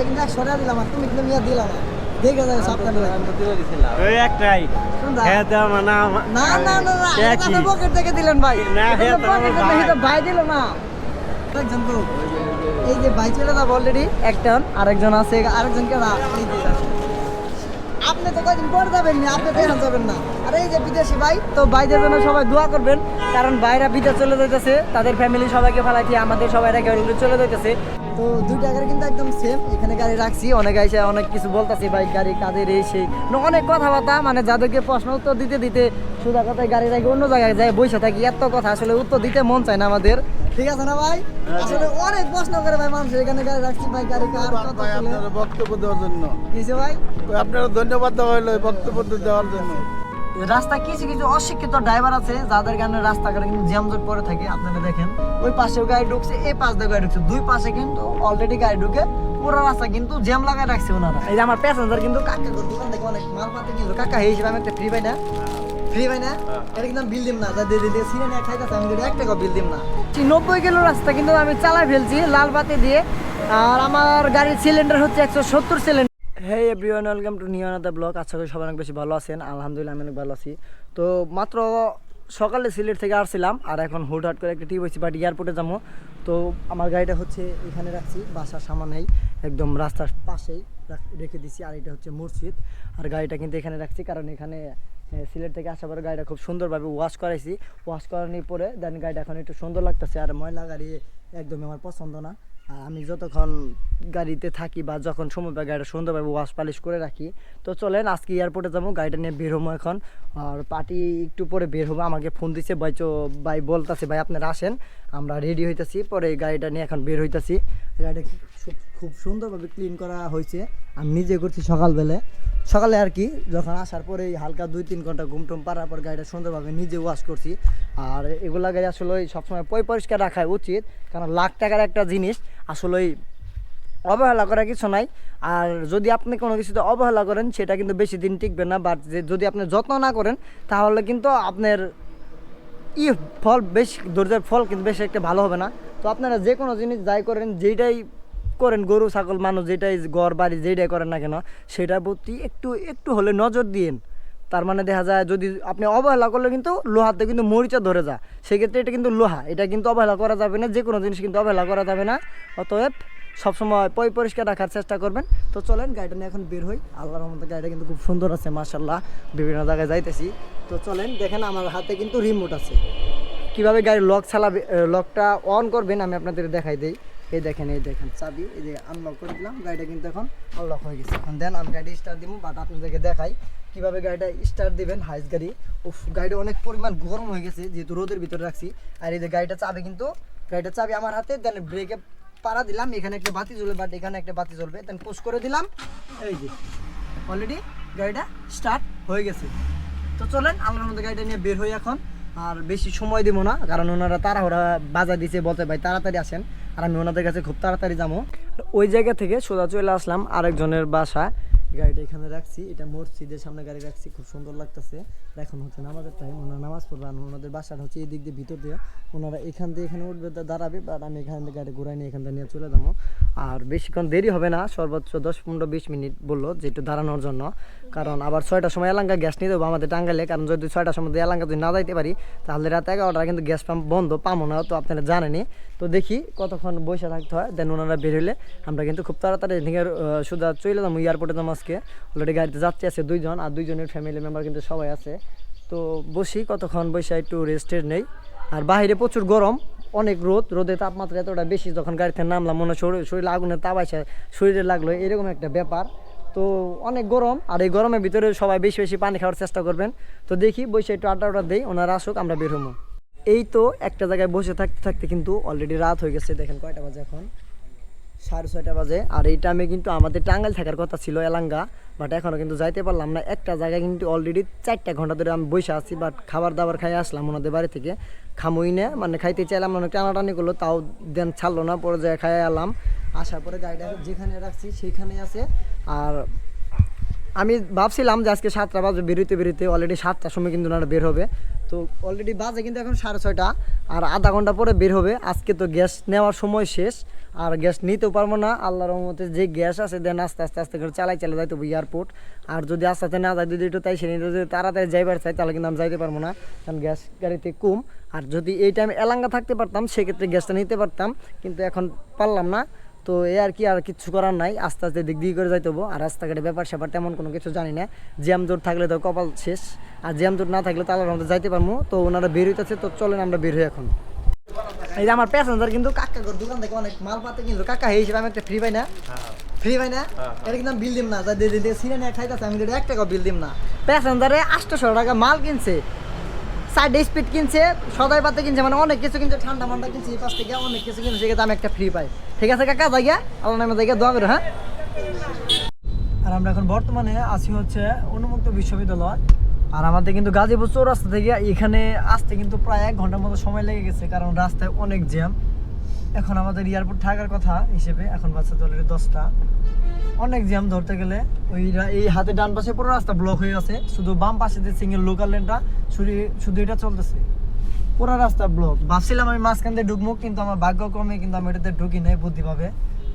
কিন্তু একশো টাকা দিলাম আর তুমি কিন্তু মিয়া দিলাম না। দেখে যাবে সাবধানে ওই একটাই। কোনটা? হ্যাঁ তো মানে আমার- না না না না সে এটা কি? তো পকেট থেকে দিলেন ভাই। না, এটা হে তো তো আমার পকেট থেকে ভাই। দিল না। একজন তো এই যে ভাই চলে যাব অলরেডি একজন আরেকজন আছে আরেকজনকে না আপনি তো কয়দিন পরে যাবেন না আপনি যাবেন না। আর এই যে বিদেশি ভাই তো ভাইদের জন্য সবাই দোয়া করবেন কারণ ভাইরা বিদেশ চলে যাইতেছে তাদের ফ্যামিলি সবাইকে ফেলাইতে আমাদের সবাই রেখে চলে যাইতেছে। তো দুই টাকার কিন্তু একদম সেম এখানে গাড়ি রাখছি অনেক এসে অনেক কিছু বলতেছে ভাই গাড়ি কাদের এই সেই? না, অনেক কথাবার্তা মানে যাদেরকে প্রশ্ন উত্তর দিতে দিতে সুদা কথায় গাড়ি রাখি অন্য জায়গায় যায় বসে থাকি এত কথা আসলে উত্তর দিতে মন চায় না আমাদের। ঠিক আছে না ভাই? আসলে অনেক প্রশ্ন করে ভাই মানুষ এখানে গাড়ি রাখছি ভাই গাড়ি কার আপনার বক্তব্য দেওয়ার জন্য। কিসে ভাই? আপনার ধন্যবাদ দেওয়া হলো বক্তব্য দেওয়ার জন্য। রাস্তা কিছু কিছু অশিক্ষিত ড্রাইভার আছে, যাদের কারণে রাস্তাঘাটে কিন্তু জ্যামজট পরে থাকে, আপনারা দেখেন। ওই পাশেও গাড়ি ঢুকছে, এই পাশ দিয়ে গাড়ি ঢুকছে। দুই পাশে কিন্তু অলরেডি গাড়ি ঢুকে পুরো রাস্তা কিন্তু জ্যাম লাগায় রাখছে ওনারা। এই যে আমার প্যাসেঞ্জার কিন্তু কাকা দোকান থেকে অনেক মাল পাতে নিল কাকা হিসেবে আমি একটা ফ্রি পাই না? ফ্রি পাই না? এটা কিন্তু বিল দিম না। দিয়ে দিয়ে সিনে নিয়ে খাইতেছে আমি কিন্তু এক টাকা বিল দিম না। নব্বই কিলো রাস্তা কিন্তু আমি চালাই ফেলছি, লাল বাতি দিয়ে। আর আমার গাড়ির সিলিন্ডার হচ্ছে একশো সত্তর cylinder hey everyone welcome to new another blog আশা করি সবাই অনেক বেশি ভালো আছেন। আলহামদুলিল্লাহ, আমি অনেক ভালো আছি। তো মাত্র সকালে সিলেট থেকে আসছিলাম, আর এখন হুটহাট করে একটা টিপ হয়েছি বাট এয়ারপোর্টে যাব। তো আমার গাড়িটা হচ্ছে এখানে রাখছি, বাসার সামানেই একদম রাস্তার পাশেই রাখ- দিছি, আর এটা হচ্ছে মসজিদ। আর গাড়িটা কিন্তু এখানে রাখছি, কারণ এখানে সিলেট থেকে আসার পরে গাড়িটা খুব সুন্দরভাবে ওয়াশ করাইছি। ওয়াশ করানোর পরে দেন গাড়িটা এখন একটু সুন্দর লাগতেছে, আর ময়লা গাড়ি একদমই আমার পছন্দ না। আমি যতক্ষণ গাড়িতে থাকি বা যখন সময় পাই গাড়িটা সুন্দরভাবে ওয়াশ পালিশ করে রাখি, তো চলেন আজকে এয়ারপোর্টে যাব, গাড়িটা নিয়ে বের হব এখন। আর পার্টি একটু পরে বের হব, আমাকে ফোন দিছে, ভাই চো ভাই বলতেছে, ভাই, আপনারা আসেন, আমরা রেডি হইতেছি। পরে গাড়িটা নিয়ে এখন বের হইতাছি। গাড়িটা খুব- সুন্দরভাবে ক্লিন করা হয়েছে। আমি নিজে করছি সকালবেলা। সকালে আর কি, যখন আসার পরে হালকা দুই তিন ঘণ্টা ঘুম টুম পারার পর গাড়িটা সুন্দরভাবে নিজে ওয়াশ করছি। আর এগুলা গাড়ি আসলে সবসময় পয় পরিষ্কার রাখা উচিত, কারণ লাখ টাকার একটা জিনিস আসলে অবহেলা করা কিছু নাই। আর যদি আপনি কোনো কিছুতে অবহেলা করেন, সেটা কিন্তু বেশি দিন টিকবে না। বাট যদি আপনি যত্ন না করেন, তাহলে কিন্তু আপনার ই ফল বেশ ধৈর্যের ফল কিন্তু বেশি একটা ভালো হবে না। তো আপনারা যে কোনো জিনিস যাই করেন যেটাই করেন, গরু, ছাগল, মানুষ যেটাই ঘর, বাড়ি যেটাই করেন না কেন, সেটার প্রতি একটু একটু হলে নজর দিন তার মানে দেখা যায় যদি আপনি অবহেলা করলে কিন্তু লোহাতে কিন্তু মরিচা ধরে যায়। সেক্ষেত্রে এটা কিন্তু লোহা, এটা কিন্তু অবহেলা করা যাবে না, যে কোনো জিনিস কিন্তু অবহেলা করা যাবে না। অতএব সবসময় পয় পরিষ্কার রাখার চেষ্টা করবেন। তো চলেন, গাড়িটা নিয়ে এখন বের হই। আল্লাহর রহমতে গাড়িটা কিন্তু খুব সুন্দর আছে মার্শাল্লাহ বিভিন্ন জায়গায় যাইতেছি। তো চলেন, দেখেন আমার হাতে কিন্তু রিমোট আছে। কীভাবে গাড়ির লক চালাবে লকটা অন করবেন আমি আপনাদের দেখাই দিই। এই দেখেন এই দেখেন, চাবি, এই যে আনলক করে দিলাম, গাড়িটা কিন্তু এখন আনলক হয়ে গেছে। এখন দেন, আমি গাড়ি স্টার্ট দিব বাট আপনাদেরকে দেখাই কীভাবে গাড়িটা স্টার্ট দিবেন হাইস গাড়ি। উফ, গাড়িটা অনেক পরিমাণ গরম হয়ে গেছে, যেহেতু রোদের ভিতরে রাখছি। আর এই যে গাড়িটা চাবি কিন্তু, গাড়িটা চাবি আমার হাতে দেন ব্রেকে পাড়া দিলাম, এখানে একটা বাতি জ্বলবে বাট এখানে একটা বাতি জ্বলবে। দেন পোস্ট করে দিলাম, এই যে অলরেডি গাড়িটা স্টার্ট হয়ে গেছে। তো চলেন আমরা আমাদের গাড়িটা নিয়ে বের হই এখন। আর বেশি সময় দিব না, কারণ ওনারা তাড়াহুড়া বাজা দিছে বলতে ভাই, তাড়াতাড়ি আসেন আর আমি ওনাদের কাছে খুব তাড়াতাড়ি যাব। ওই জায়গা থেকে সোজা চলে আসলাম আরেকজনের বাসা। গাড়িটা এখানে রাখছি, এটা মসজিদের সামনে গাড়ি রাখছি, খুব সুন্দর লাগতেছে। এখন হচ্ছে নামাজের টাইম ওনারা নামাজ পড়বে আর ওনাদের বাসাটা হচ্ছে এই দিক দিয়ে ভিতর দিয়ে। ওনারা এখান দিয়ে এখানে উঠবে দাঁড়াবে বাট আমি এখান থেকে গাড়ি ঘুরাই নিয়ে এখান থেকে নিয়ে চলে যাব। আর বেশিক্ষণ দেরি হবে না, সর্বোচ্চ দশ, পনেরো, বিশ মিনিট বলল যে একটু দাঁড়ানোর জন্য। কারণ আবার ছয়টার সময় এলাঙ্কা গ্যাস নিয়ে দেবো আমাদের টাঙ্গাইলে, কারণ যদি ছয়টার সময় এলাঙ্কা যদি না যাইতে পারি, তাহলে রাত এগারোটা কিন্তু গ্যাস পাম্প বন্ধ পাবো না, তো আপনারা জানেনই। তো দেখি কতক্ষণ বসে থাকতে হয় দেন ওনারা বের হলে আমরা কিন্তু খুব তাড়াতাড়ি এদিকে শুধু চলে যাব এয়ারপোর্টে যাব আজকে। অলরেডি গাড়িতে যাচ্ছে আছে দুইজন, আর দুইজনের ফ্যামিলি মেম্বার কিন্তু সবাই আছে। তো বসি, কতক্ষণ বসে একটু রেস্টের নেই। আর বাইরে প্রচুর গরম অনেক রোদ রোদের তাপমাত্রা এতটা বেশি যখন গাড়িতে নামলাম, মনে শরীর শরীর আগুনের তাপ শরীরে লাগল, এরকম একটা ব্যাপার। তো অনেক গরম, আর এই গরমের ভিতরে সবাই বেশি বেশি পানি খাওয়ার চেষ্টা করবেন। তো দেখি বসে একটু আড্ডা আড্ডা দিই, ওনারা আসুক, আমরা বের হব। এই তো একটা জায়গায় বসে থাকতে থাকতে কিন্তু অলরেডি রাত হয়ে গেছে, দেখেন কয়টা বাজে এখন? সাড়ে ছয়টা বাজে, আর এই টাইমে কিন্তু আমাদের টাঙ্গাইল থাকার কথা ছিল এলাঙ্গা বাট এখনও কিন্তু যাইতে পারলাম না। একটা জায়গায় কিন্তু অলরেডি চারটা ঘণ্টা ধরে আমি বসে আছি বাট খাবার দাবার খাই আসলাম ওনাদের বাড়ি থেকে। খামুই না মানে খাইতে চাইলাম, অনেক টানাটানি করল, তাও দেন ছাড়লো না, পরে যায় খাই এলাম। আসার পরে গাড়িটা যেখানে রাখছি সেখানে আছে। আর আমি ভাবছিলাম যে আজকে সাতটা বাজে বেরোতে বেরোতে অলরেডি সাতটার সময় কিন্তু ওনারা বের হবে। তো অলরেডি বাজে কিন্তু এখন সাড়ে ছয়টা, আর আধা ঘণ্টা পরে বের হবে। আজকে তো গ্যাস নেওয়ার সময় শেষ, আর গ্যাস নিতেও পারব না। আল্লাহর রহমতে যে গ্যাস আছে, দেন আস্তে আস্তে আস্তে করে চালাই চালাই যাইতে হবে এয়ারপোর্ট আর যদি আস্তে আস্তে না যায়, যদি একটু তাই সেদিন যদি তাড়াতাড়ি যাইবার চাই, তাহলে কিন্তু আমি যাইতে পারব না, কারণ গ্যাস গাড়িতে কম। আর যদি এই টাইমে এলাঙ্গা থাকতে পারতাম, সেক্ষেত্রে গ্যাসটা নিতে পারতাম, কিন্তু এখন পারলাম না। তো এ আর কি আর কিছু করার নাই। আস্তে আস্তে দিক দিক করে যাইতে হব। আর রাস্তাঘাটে ব্যাপার স্যাপার তেমন কোনো কিছু জানি না। জ্যাম জোর থাকলে তো কপাল শেষ। আর জ্যাম জোর না থাকলে তাহলে আমরা যাইতে পারব তো ওনারা বের হইতেছে। তো চলেন আমরা বের হই এখন। এই যে আমার প্যাসেঞ্জার কিন্তু কাকা ঘর দোকান থেকে অনেক মাল পাতে কিনলো কাকা এই হিসেবে আমি একটা ফ্রি পাই না। ফ্রি পাই না? এটা কিন্তু আমি বিল দিম না। যা দিয়ে দিয়ে সিনে নিয়ে খাইতেছে আমি কিন্তু এক টাকা বিল দিম না। প্যাসেঞ্জারে আটশোশো টাকা মাল কিনছে। সাইড স্পিড কিনছে, সদাই পাতে কিনছে মানে অনেক কিছু কিনছে, ঠান্ডা মান্ডা কিনছে পাশ থেকে অনেক কিছু কিনছে সেক্ষেত্রে আমি একটা ফ্রি পাই। ঠিক আছে কাকা জায়গা আল্লাহ নামে জায়গা দোয়া করো হ্যাঁ? আর আমরা এখন বর্তমানে আছি হচ্ছে উন্মুক্ত বিশ্ববিদ্যালয়। আর আমাদের কিন্তু গাজীপুর চৌরাস্তা থেকে এখানে আসতে কিন্তু প্রায় এক ঘণ্টার মতো সময় লেগে গেছে, কারণ রাস্তায় অনেক জ্যাম। এখন আমাদের এয়ারপোর্ট থাকার কথা হিসেবে এখন বাচ্চা দলের দশটা। অনেক জ্যাম ধরতে গেলে ওই এই হাতে ডান পাশে পুরো রাস্তা ব্লক হয়ে আছে। শুধু বাম পাশে যে সিঙ্গেল লোকাল লেনটা শুধু শুধু এটা চলতেছে। পুরো রাস্তা ব্লক ভাবছিলাম আমি মাঝখান দিয়ে ঢুকবো, কিন্তু আমার ভাগ্যক্রমে কিন্তু আমি এটাতে ঢুকি নাই বুদ্ধিভাবে।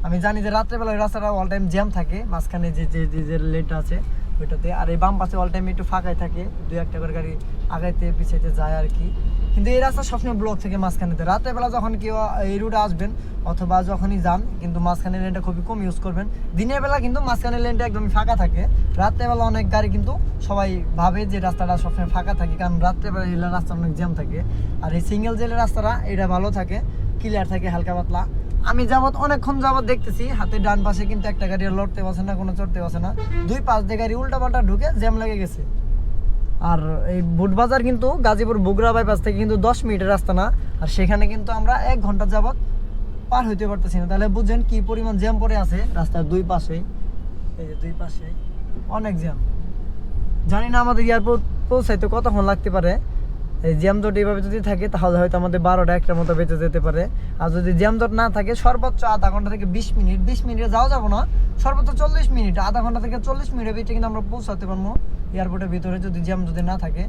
আমি জানি যে রাত্রেবেলা ওই রাস্তাটা অল টাইম জ্যাম থাকে, মাঝখানে যে যে যে লেনটা আছে, ওইটাতে। আর এই বাম পাশে অল টাইম একটু ফাঁকাই থাকে, দুই একটা করে গাড়ি আগাইতে, পিছাইতে যায় আর কি। কিন্তু এই রাস্তা সবসময় ব্লক থেকে মাঝখানেতে রাত্রেবেলা যখন কেউ এই রুটে আসবেন অথবা যখনই যান, কিন্তু মাঝখানের লেনটা খুবই কম ইউজ করবেন। দিনের বেলা কিন্তু মাঝখানের লেনটা একদমই ফাঁকা থাকে। রাত্রেবেলা অনেক গাড়ি কিন্তু সবাই ভাবে যে রাস্তাটা সবসময় ফাঁকা থাকে, কারণ রাত্রেবেলা এই রাস্তা অনেক জ্যাম থাকে। আর এই সিঙ্গেল জেলের রাস্তাটা এটা ভালো থাকে ক্লিয়ার থাকে, হালকা পাতলা। আমি যাবত অনেকক্ষণ যাবত দেখতেছি, হাতে ডান পাশে কিন্তু একটা গাড়ি লড়তে পারছে না, কোনো চড়তে পারছে না। দুই পাশ দিয়ে গাড়ি উল্টা পাল্টা ঢুকে জ্যাম লেগে গেছে। আর এই বুটবাজার কিন্তু গাজীপুর বগুড়া বাইপাস থেকে কিন্তু দশ মিনিটের রাস্তা না। আর সেখানে কিন্তু আমরা এক ঘণ্টা যাবত পার হইতে পারতেছি না। তাহলে বুঝছেন কি পরিমাণ জ্যাম পড়ে আছে রাস্তার দুই পাশে এই যে দুই পাশে অনেক জ্যাম জানি না আমাদের এয়ারপোর্ট পৌঁছাইতে কতক্ষণ লাগতে পারে। এই জ্যাম জট এইভাবে যদি থাকে, তাহলে হয়তো আমাদের বারোটা একটার মতো বেঁচে যেতে পারে। আর যদি জ্যাম জট না থাকে, সর্বোচ্চ আধা ঘণ্টা থেকে বিশ মিনিট, বিশ মিনিটে যাওয়া যাব না, সর্বোচ্চ চল্লিশ মিনিট, আধা ঘণ্টা থেকে চল্লিশ মিনিটের ভিতরে কিন্তু আমরা পৌঁছাতে পারব এয়ারপোর্টের ভিতরে যদি জ্যাম যদি না থাকে।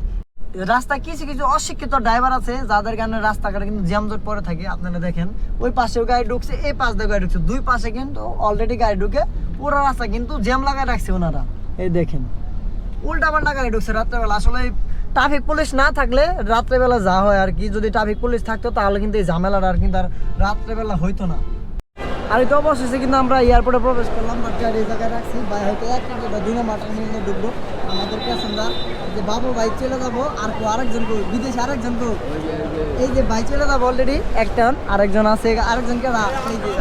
রাস্তা কিছু কিছু অশিক্ষিত ড্রাইভার আছে, যাদের কারণে রাস্তাঘাটে কিন্তু জ্যাম জট পরে থাকে। আপনারা দেখেন, ওই পাশেও গাড়ি ঢুকছে, এই পাশ দিয়ে গাড়ি ঢুকছে। দুই পাশে কিন্তু অলরেডি গাড়ি ঢুকে পুরো রাস্তা কিন্তু জ্যাম লাগায় রাখছে ওনারা। এই দেখেন উল্টা পাল্টা গাড়ি ঢুকছে রাত্রেবেলা। আসলে ট্রাফিক পুলিশ না থাকলে রাত্রেবেলা যা হয় আর কি। যদি ট্রাফিক পুলিশ থাকতো, তাহলে কিন্তু এই ঝামেলাটা আর কিন্তু আর রাত্রেবেলা হইতো না। আর এই তো অবশেষে কিন্তু আমরা এয়ারপোর্টে প্রবেশ করলাম গাড়ি এই জায়গায় রাখছি। ভাই, হয়তো এক মিনিট বা দুই নম্বর টার্মিনালে ঢুকবো। আমাদের প্যাসেঞ্জার যে বাবু ভাই চলে যাব, আর কেউ আরেকজন কেউ, বিদেশে আরেকজন কেউ। এই যে ভাই চলে যাব অলরেডি একজন, আরেকজন আছে আরেকজন কে এই যে।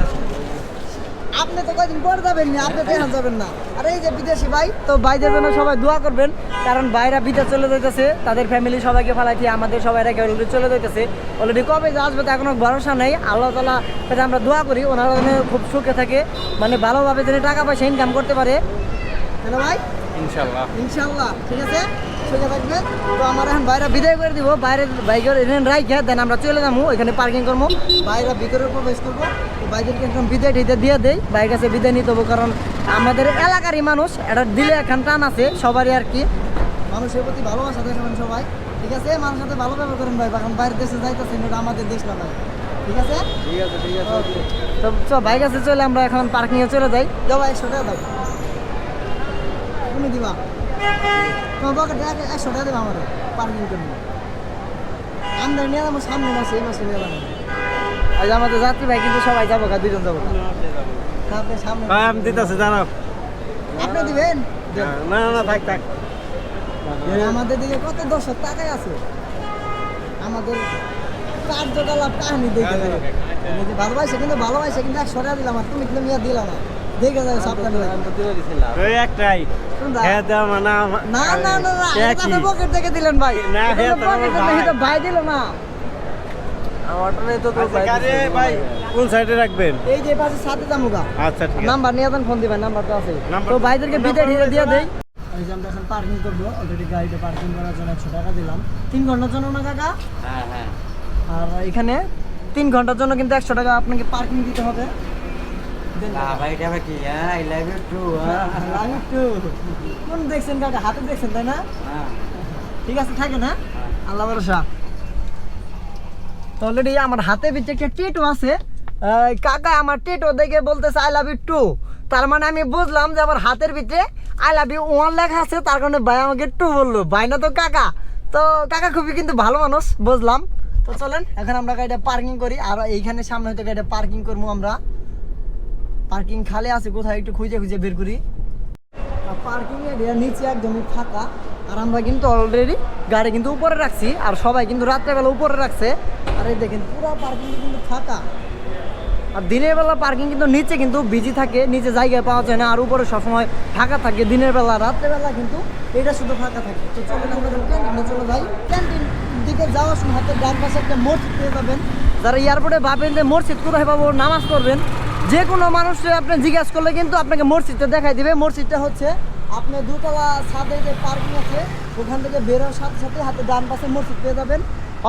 আপনি তো কয়দিন পর যাবেন না আপনি তো যাবেন না? আর এই যে বিদেশি ভাই তো ভাইদের জন্য সবাই দোয়া করবেন কারণ ভাইরা বিদেশ চলে যাইতেছে তাদের ফ্যামিলি সবাইকে ফালাইতে আমাদের সবাই রেখে অলরেডি চলে যাইতেছে। অলরেডি কবে যে আসবে তা কোনো ভরসা নেই আল্লাহ তালা কাছে আমরা দোয়া করি ওনারা যেন খুব সুখে থাকে মানে ভালোভাবে যেন টাকা পয়সা ইনকাম করতে পারে। হ্যালো ভাই? ইনশাল্লাহ ইনশাল্লাহ ঠিক আছে? সুখে থাকবেন তো আমার এখন বাইরে বিদায় করে দিব। বাইরে বাইকের এখানে রাইখে দেন আমরা চলে যাব এখানে পার্কিং করব বাইরে ভিতরে প্রবেশ করব। তো বাইদেরকে একদম বিদায় টিদায় দিয়ে দেই। বাইক কাছে বিদায় নিতে হব। কারণ আমাদের এলাকারই মানুষ এটা দিলে এখন টান আছে সবারই আর কি। মানুষের প্রতি ভালোবাসা দেখাবেন সবাই। ঠিক আছে? মানুষের সাথে ভালো ব্যবহার করেন ভাই কারণ বাইরের দেশে যাইতেছেন এটা আমাদের দেশ না ভাই। ঠিক আছে? ঠিক আছে ঠিক আছে তো চ বাইক আছে চলে আমরা এখন পার্কিংয়ে চলে যাই। যাও ভাই টাকা দাও। তুমি দিবা। এক একশো টাকা দেবা আমার পার্কিং করব আমরা নিয়ে যাব সামনে মাসে এই মাসে নিয়ে আজ আমাদের যাত্রী ভাই কিন্তু সবাই যাব গা দুজন যাব আপনি সামনে আমি দিতেছি জানাও আপনি দিবেন। না না থাক থাক। আমাদের দিকে কত দর্শক টাকাই আছে? আমাদের কার্যকলাপ কাহিনী দেখে যাবে। ভালোবাসে কিন্তু ভালোবাসে কিন্তু একশো টাকা দিলাম আর তুমি কিন্তু মিয়া দিলাম না। দেখে যাবে সাবধানে একটাই। আমার- না না না না এ এটা কি? আপনি পকেট থেকে দিলেন ভাই। না, এটা হ্যাঁ, ভাই। দিল না আচ্ছা, গাড়ি ভাই কোন সাইডে রাখবেন? এই যে পাশে সাথে জামুগা আচ্ছা ঠিক নাম্বার নিয়ে ফোন দিবেন নাম্বার তো আছে। তো ভাইদেরকে বিদায় নাম্বার দিয়ে দিয়ে দেই। এই যে আমরা এখন পার্কিং করব অলরেডি গাড়িতে পার্কিং করার জন্য একশো টাকা দিলাম। তিন ঘণ্টার জন্য না কাকা? হ্যাঁ হ্যাঁ। আর এখানে তিন ঘণ্টার জন্য কিন্তু একশো টাকা আপনাকে পার্কিং দিতে হবে। কোন দেখছেন কাকা? হাতে দেখছেন তাই না? হ্যাঁ। ঠিক আছে থাকে না আল্লাহ ভরসা। তো অলরেডি আমার হাতে পিছে একটা টেটু আছে। কাকা আমার টেটু দেখে বলতেছে আই লাভ ইউ টু তার মানে আমি বুঝলাম যে আমার হাতের ভিতরে আই লাভ ইউ ওয়ান লেখা আছে। তার কারণে ভাই আমাকে টু বলল। ভাই না তো কাকা। তো কাকা খুবই কিন্তু ভালো মানুষ বুঝলাম। তো চলেন এখন আমরা গাড়িটা পার্কিং করি। আর এইখানে সামনে হয়তো গাড়িটা পার্কিং করব আমরা। পার্কিং খালি আছে, কোথায় একটু খুঁজে খুঁজে বের করি। পার্কিং এরিয়া নিচে একদমই ফাঁকা। আর আমরা কিন্তু অলরেডি গাড়ি কিন্তু উপরে রাখছি, আর সবাই কিন্তু রাত্রেবেলা উপরে রাখছে। আর এই দেখেন, পুরো পার্কিং কিন্তু ফাঁকা। আর দিনের বেলা পার্কিং কিন্তু নিচে কিন্তু বিজি থাকে, নিচে জায়গায় পাওয়া যায় না, আর উপরে সবসময় ফাঁকা থাকে দিনের বেলা। রাত্রেবেলা কিন্তু এটা শুধু ফাঁকা থাকে। তো চলেন আমরা ক্যান্টিনে চলে যাই। ক্যান্টিন দিকে যাওয়ার সময় হাতের ডান পাশে একটা মসজিদ পেয়ে যাবেন। যারা এয়ারপোর্টে ভাবেন যে মসজিদ কোথায় পাবো, নামাজ পড়বেন। যে কোনো মানুষকে আপনি জিজ্ঞাসা করলে কিন্তু আপনাকে মসজিদটা দেখাই দিবে। মসজিদটা হচ্ছে আপনি দুতলা ছাদে যে পার্কিং আছে, ওখান থেকে বেরোর সাথে সাথে হাতে ডান পাশে মসজিদ পেয়ে যাবেন।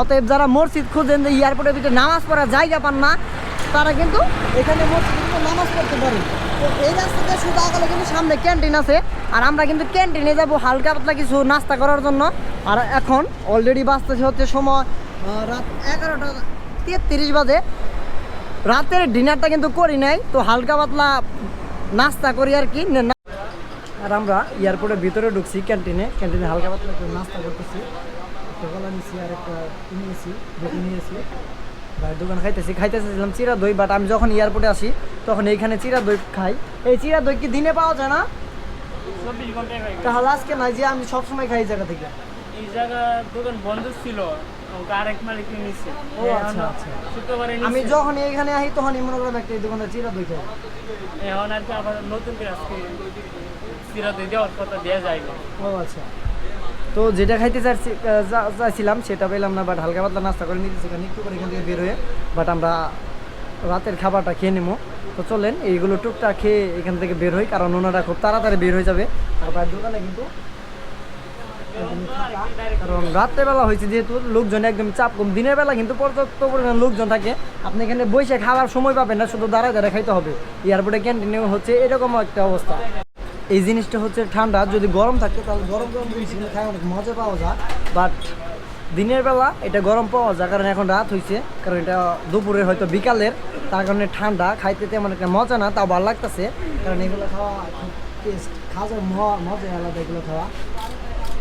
অতএব যারা মসজিদ খুঁজেন যে এয়ারপোর্টের ভিতরে নামাজ পড়ার জায়গা পান না, তারা কিন্তু এখানে মসজিদে নামাজ পড়তে পারে তো এই রাস্তাতে শুধু আগালে কিন্তু সামনে ক্যান্টিন আছে, আর আমরা কিন্তু ক্যান্টিনে যাব হালকা পাতলা কিছু নাস্তা করার জন্য। আর এখন অলরেডি বাঁচতেছে হচ্ছে সময় রাত এগারোটা তেত্রিশ বাজে। রাতের ডিনারটা কিন্তু করি নাই তো হালকা পাতলা নাস্তা করি আর কি। আর আমরা এয়ারপোর্টের ভিতরে ঢুকছি ক্যান্টিনে। ক্যান্টিনে হালকা পাতলা একটু নাস্তা করতেছি। কলা নিয়েছি আর একটা নিয়েছি নিয়েছি। ভাই দোকান খাইতেছি। খাইতেছিলাম চিরা দই বাট আমি যখন এয়ারপোর্টে আসি তখন এইখানে চিরা দই খাই। এই চিরা দই কি দিনে পাওয়া যায় না? তাহলে আজকে নাই যে আমি সবসময় খাই এই জায়গা থেকে। এই জায়গা দোকান বন্ধ ছিল। ও, আচ্ছা, আচ্ছা। আমি যখন এইখানে আসি তখনই মনে করলাম একটা এই দোকানে চিরা দই খাই এখন আর কি আবার নতুন করে আজকে সিরাতে দেওয়ার কথা দেওয়া যায় ও আচ্ছা। তো যেটা খাইতে চাইছি চাইছিলাম সেটা পেলাম না বাট হালকা পাতলা নাস্তা করে নিতেছি কারণ একটু করে এখান থেকে বের হয়ে বাট আমরা রাতের খাবারটা খেয়ে নেব। তো চলেন এইগুলো টুকটাক খেয়ে এখান থেকে বের হই কারণ ওনারা খুব তাড়াতাড়ি বের হয়ে যাবে। আর দোকানে কিন্তু। কারণ রাত্রেবেলা হয়েছে যেহেতু লোকজন একদম চাপ কম। দিনের বেলা কিন্তু পর্যাপ্ত পরিমাণ লোকজন থাকে। আপনি এখানে বসে খাওয়ার সময় পাবেন না, শুধু দাঁড়ায় দাঁড়ায় খাইতে হবে। এয়ারপোর্টে ক্যান্টিনেও হচ্ছে এরকম একটা অবস্থা। এই জিনিসটা হচ্ছে ঠান্ডা, যদি গরম থাকে তাহলে গরম গরম জিনিস খায় অনেক মজা পাওয়া যায়। বাট দিনের বেলা এটা গরম পাওয়া যায়, কারণ এখন রাত হয়েছে কারণ এটা দুপুরে হয়তো বিকালের। তার কারণে ঠান্ডা, খাইতে তেমন একটা মজা না, তাও ভালো লাগতেছে। কারণ এগুলো খাওয়া টেস্ট খাওয়ার ম- মজা আলাদা এগুলো খাওয়া।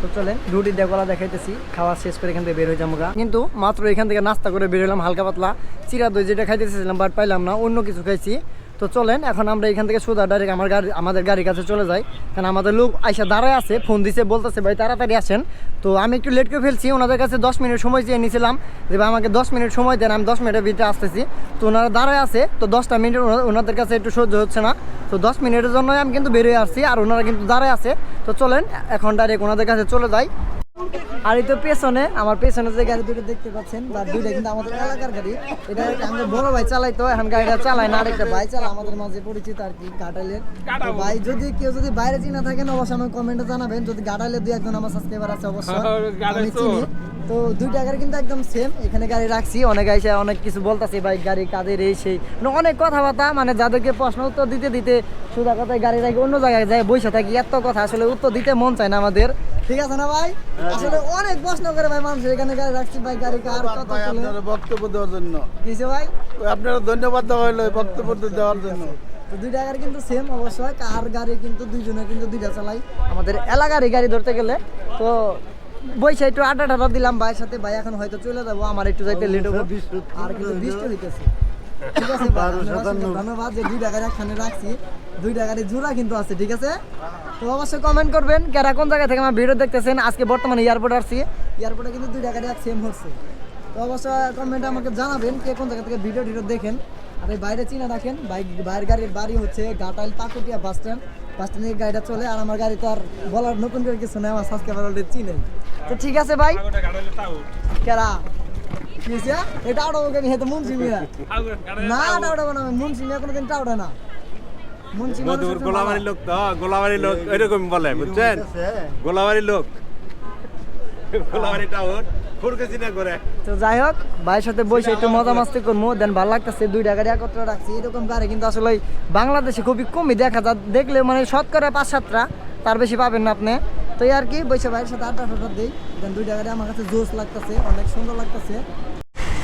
তো চলেন, রুটি দিয়ে দেখাইতেছি, খাওয়া শেষ করে এখান থেকে বের হয়ে যাব। কিন্তু মাত্র এখান থেকে নাস্তা করে বের হলাম হালকা পাতলা চিরা দই যেটা খাইতেছিলাম, বাট পাইলাম না, অন্য কিছু খাইছি তো চলেন, এখন আমরা এখান থেকে সোজা ডাইরেক্ট আমার গাড়ি, আমাদের গাড়ির কাছে চলে যাই। কারণ আমাদের লোক আইসা দাঁড়ায় আছে, ফোন দিছে, বলতেছে, ভাই, তাড়াতাড়ি আসেন। তো আমি একটু লেট করে ফেলছি, ওনাদের কাছে দশ মিনিট সময় চেয়ে নিয়েছিলাম যে, ভাই, আমাকে দশ মিনিট সময় দেন, আমি দশ মিনিটের ভিতরে আসতেছি। তো ওনারা দাঁড়ায় আছে, তো দশটা মিনিট ওনা- ওনাদের কাছে একটু সহ্য হচ্ছে না। তো দশ মিনিটের জন্যই আমি কিন্তু বেরিয়ে আসছি, আর ওনারা কিন্তু দাঁড়ায় আছে। তো চলেন, এখন ডাইরেক্ট ওনাদের কাছে চলে যাই। আর এই তো পেছনে আমার পেছনে যে গাড়ি দুটো দেখতে পাচ্ছেন বা দুইটা কিন্তু আমাদের এলাকার গাড়ি। এটা আমাদের বড় ভাই চালাই তো এখন গাড়িটা চালায় না আরেকটা ভাই চালা আমাদের মাঝে পরিচিত আর কি গাটালের ভাই যদি কেউ যদি বাইরে চিনা থাকেন অবশ্যই আমাকে কমেন্টে জানাবেন। যদি গাটালের দুই একজন আমার সাবস্ক্রাইবার আছে অবশ্যই। আমি চিনি। তো দুইটা গাড়ি কিন্তু একদম সেম এখানে গাড়ি রাখছি অনেক এসে অনেক কিছু বলতাছে বাইক গাড়ি কাদের এই সেই? মানে অনেক কথাবার্তা মানে যাদেরকে প্রশ্ন উত্তর দিতে দিতে সোজা কথায় গাড়ি রাখি অন্য জায়গায় যায় বসে থাকি এত কথা আসলে উত্তর দিতে মন চায় না আমাদের। ঠিক আছে না ভাই? আসলে অনেক প্রশ্ন করে ভাই মানুষ এখানে গাড়ি রাখছি ভাই গাড়ি কার কথা আপনার বক্তব্য দেওয়ার জন্য। কিসে ভাই? আপনারা ধন্যবাদ দেওয়া হলো বক্তব্য দেওয়ার জন্য। তো দুইটা গাড়ি কিন্তু সেম অবশ্যই কার গাড়ি কিন্তু দুইজনে কিন্তু দুইটা চালাই। আমাদের এলাকারই গাড়ি ধরতে গেলে তো বইসা একটু আড্ডা টাডা দিলাম ভাইয়ের সাথে। ভাই এখন হয়তো চলে যাব আমার একটু যাইতে লেট হবে। আর কিন্তু বৃষ্টি হইতেছে। ঠিক আছে ভাই, আপনার অসংখ্য ধন্যবাদ যে দুইটা গাড়ি একখানে রাখছি। দুইটা গাড়ি জোড়া কিন্তু আছে ঠিক আছে? তো অবশ্যই কমেন্ট করবেন কারা কোন জায়গা থেকে আমার ভিডিও দেখতেছেন? আজকে বর্তমানে এয়ারপোর্ট আসছি এয়ারপোর্টে কিন্তু দুইটা গাড়ি এক সেম হচ্ছে। তো অবশ্যই কমেন্টে আমাকে জানাবেন কে কোন জায়গা থেকে ভিডিও টিডিও দেখেন। আর এই বাইরে চিনা রাখেন। বাইক বাইরের গাড়ির বাড়ি হচ্ছে Ghatail Pakutia bus stand bus স্ট্যান্ডে গাড়িটা চলে আর আমার গাড়ি তো আর বলার নতুন করে কিছু নেই আমার সাবস্ক্রাইবার অলরেডি চিনেন তো ঠিক আছে ভাই। কেরা? এটা আউটাবো কেন হেতে মুন্সি মিয়া। না না না মুন্সি মিয়া কোনোদিন টাউটা না। মুন্সি মধুর লোক তো গোলাবাড়ির লোক এরকম বলে বুঝছেন? গোলাবাড়ির লোক। গোলাবাড়ি তো যাই হোক ভাইয়ের সাথে বসে একটু মজা মাস্তি করব দেন ভালো লাগতেছে দুইটা গাড়ি একত্র রাখছি এরকম গাড়ি কিন্তু আসলে বাংলাদেশে খুবই কমই দেখা যায়। দেখলে মানে শতকরা পাঁচ সাতটা তার বেশি পাবেন না আপনি। তো আর কি বসে ভাইয়ের সাথে আড্ডা টাড্ডা দিই। দেন দুইটা গাড়ি আমার কাছে জোস লাগতেছে অনেক সুন্দর লাগতেছে।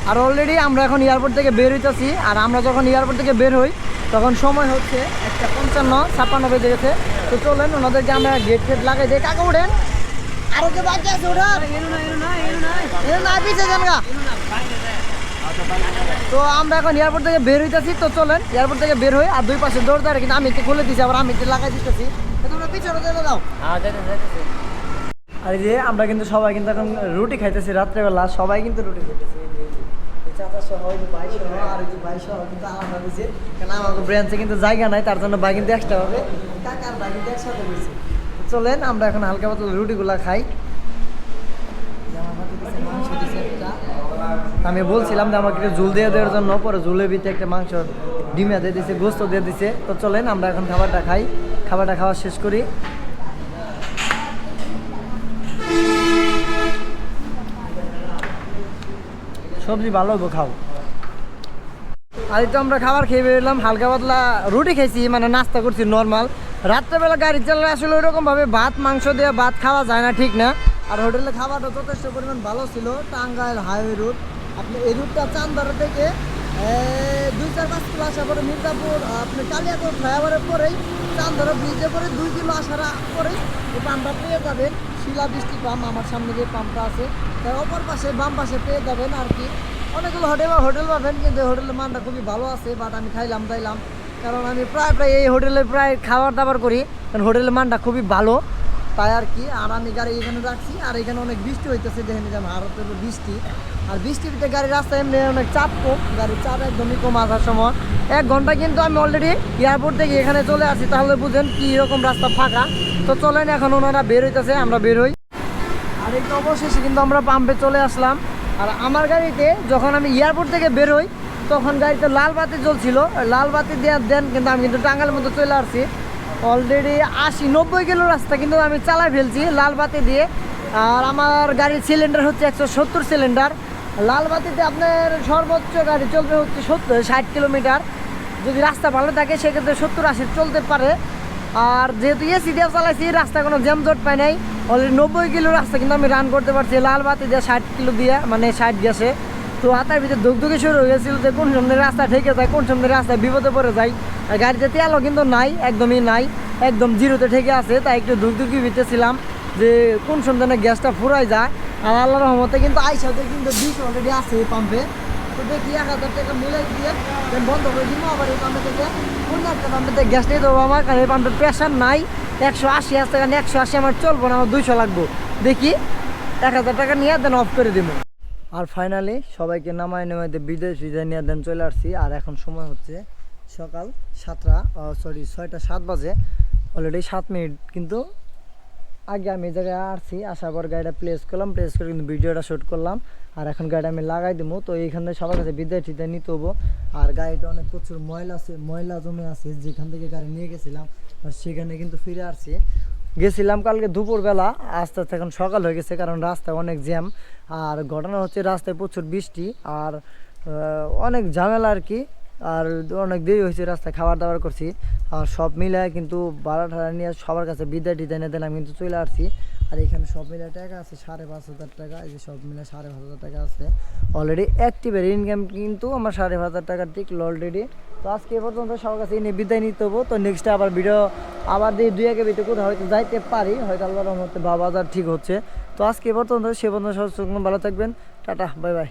আর অলরেডি আমরা এখন এয়ারপোর্ট থেকে বের হইতেছি আর আমরা যখন এয়ারপোর্ট থেকে বের হই তখন সময় হচ্ছে একটা পঞ্চান্ন ছাপ্পান্ন বেজে গেছে। তো চলেন ওনাদেরকে আমরা গেট ফেট লাগাই দিই। কাকা উঠেন। আরও যে বাকি আছে ওঠার না পিছে যান গা। তো আমরা এখন এয়ারপোর্ট থেকে বের হইতেছি তো চলেন এয়ারপোর্ট থেকে বের হই আর দুই পাশে দৌড় দাঁড়িয়ে কিন্তু আমি একটু খুলে দিছি আবার আমি একটু লাগাই দিতেছি। তোমরা পিছনে চলে দাও আর এই যে আমরা কিন্তু সবাই কিন্তু এখন রুটি খাইতেছি রাত্রেবেলা সবাই কিন্তু রুটি খাইতেছি। চাচা সহ ভাই সহ আর ভাই সহ কিন্তু আলাদা দিয়েছে কারণ আমাকে ব্রাঞ্চে কিন্তু জায়গা নাই তার জন্য ভাই কিন্তু এক্সট্রা হবে। কাকার ভাই কিন্তু একসাথে হয়েছে চলেন আমরা এখন হালকা পাতলা রুটিগুলা খাই। জামা পাতি দিছে, মাংস দিছে একটা। আমি বলছিলাম যে আমাকে একটু ঝুল দিয়ে দেওয়ার জন্য পরে ঝুলের ভিতরে একটা মাংস ডিমে দিয়ে দিছে গোস্ত দিয়ে দিছে। তো চলেন আমরা এখন খাবারটা খাই। খাবারটা খাওয়া শেষ করি। সবজি ভালো হব খাও। এই তো আমরা খাবার খেয়ে বেরোলাম, হালকা পাতলা রুটি খেয়েছি মানে নাস্তা করছি নর্মাল রাত্রেবেলা গাড়ি চালালে আসলে ওইরকম ভাবে ভাত, মাংস দিয়ে ভাত খাওয়া যায় না, ঠিক না। আর হোটেলে খাবারটা যথেষ্ট পরিমাণ ভালো ছিল, টাঙ্গাইল হাইওয়ে রুট আপনি এই রুটটা চান্দারা থেকে দুই চার পাঁচ কিলো আসার পরে মির্জাপুর আপনি কালিয়াপুর ফ্লাইওভারের পরেই চান্দারা ব্রিজে পরে দুই কিলো আসার পরেই এই পাম্পটা পেয়ে যাবেন। শিলা বৃষ্টি পাম্প, আমার সামনে যে পাম্পটা আছে, তার অপর পাশে, বাম পাশে পেয়ে যাবেন আর কি। অনেকগুলো হোটেল হোটেল পাবেন, কিন্তু হোটেলের মানটা খুবই ভালো আছে বাট আমি খাইলাম তাইলাম কারণ আমি প্রায় প্রায় এই হোটেলে প্রায় খাবার দাবার করি, কারণ হোটেলের মানটা খুবই ভালো। তাই আর কি, আর আমি গাড়ি এখানে রাখছি, আর এখানে অনেক বৃষ্টি হইতেছে, দেখেন যে ভারতের বৃষ্টি। আর বৃষ্টিতে গাড়ির রাস্তায় এমনি অনেক চাপ কম, গাড়ির চাপ একদমই কম আসার সময়। এক ঘণ্টা কিন্তু আমি অলরেডি এয়ারপোর্ট থেকে এখানে চলে আসি, তাহলে বুঝেন কি রাস্তা ফাঁকা। তো চলেন, এখন ওনারা বের হইতেছে, আমরা বের হই। আর তো অবশেষে কিন্তু আমরা পাম্পে চলে আসলাম। আর আমার গাড়িতে যখন আমি এয়ারপোর্ট থেকে বেরোই তখন গাড়িতে লাল বাতি জ্বলছিল। লাল বাতি দেওয়ার দেন কিন্তু আমি কিন্তু টাঙ্গালের মতো চলে আসছি। অলরেডি আশি নব্বই কিলো রাস্তা কিন্তু আমি চালাই ফেলছি লাল বাতি দিয়ে। আর আমার গাড়ির সিলিন্ডার হচ্ছে একশো সত্তর সিলিন্ডার লাল বাতিতে আপনার সর্বোচ্চ গাড়ি চলবে হচ্ছে সত্তর, ষাট কিলোমিটার। যদি রাস্তা ভালো থাকে, সেক্ষেত্রে সত্তর আশি চলতে পারে। আর যেহেতু এসি দিয়ে চালাইছি, রাস্তা কোনো জ্যাম জট পাই নাই। অলরেডি নব্বই কিলো রাস্তা কিন্তু আমি রান করতে পারছি লালবাতি দিয়ে ষাট কিলো দিয়ে মানে ষাট গ্যাসে তো হাতার ভিতরে ধুকধুকে শুরু হয়ে গেছিল যে কোন সময় রাস্তা ঠেকে যায়, কোন সময় রাস্তায় বিপদে পড়ে যায়। আর গাড়িতে তেলও কিন্তু নাই, একদমই নাই, একদম জিরোতে ঠেকে আছে। তাই একটু ধুকধুকি ভিতেছিলাম যে কোন সময় গ্যাসটা ফুরাই যায়। আর আল্লাহ রহমতে কিন্তু আইসাতে কিন্তু বিষ অলরেডি আছে এই পাম্পে তো দেখি এক হাজার টাকা মিলাই দিয়ে বন্ধ করে দিব আবার এই পাম্পে থেকে। অন্য একটা পাম্পে থেকে গ্যাস নিয়ে দেবো আমার, কারণ এই পাম্পের প্রেশার নাই। একশো আশি আছে, কারণ একশো আশি আমার চলবো না, আমার দুইশো লাগবো। দেখি, এক হাজার টাকা নিয়ে দেন অফ করে দিব আর ফাইনালি সবাইকে নামায় নামাইতে বিদায় নিয়ে দেন চলে আসছি। আর এখন সময় হচ্ছে সকাল সাতটা সরি ছয়টা সাত বাজে। অলরেডি সাত মিনিট, কিন্তু আগে আমি এই জায়গায় আসছি আসার পর গাড়িটা প্লেস করলাম প্লেস করে কিন্তু ভিডিওটা শ্যুট করলাম। আর এখন গাড়িটা আমি লাগাই দেবো তো এইখানে সবার কাছে বিদায় টিদায় নিতে হব। আর গাড়িটা অনেক প্রচুর ময়লা আছে, ময়লা জমে আছে, যেখান থেকে গাড়ি নিয়ে গেছিলাম আর সেখানে কিন্তু ফিরে আসছি গেছিলাম কালকে দুপুরবেলা, আস্তে আস্তে এখন সকাল হয়ে গেছে, কারণ রাস্তায় অনেক জ্যাম। আর ঘটনা হচ্ছে রাস্তায় প্রচুর বৃষ্টি, আর অনেক ঝামেলা আর কি। আর অনেক দেরি হয়েছে রাস্তায় খাবার দাবার করছি। আর সব মিলায় কিন্তু ভাড়া ঠাড়া নিয়ে সবার কাছে বিদায় টিদায় নিয়ে দিলাম, কিন্তু চলে আসছি। আর এখানে সব মিলে টাকা আছে, সাড়ে পাঁচ হাজার টাকা, এই যে সব মিলে সাড়ে পাঁচ হাজার টাকা আছে। অলরেডি অ্যাক্টিভের ইনকাম কিন্তু আমার সাড়ে পাঁচ হাজার টাকা টিকলো অলরেডি তো আজকে এ পর্যন্ত সবার কাছে এনে বিদায় নিতে হব। তো নেক্সট আবার ভিডিও আবার দিয়ে দুই একে ভিতরে কোথাও হয়তো যাইতে পারি। হয়তো আল্লাহর রহমতে বাবা ঠিক হচ্ছে। তো আজকে এ পর্যন্ত, সে পর্যন্ত সব ভালো থাকবেন। Tata bye bye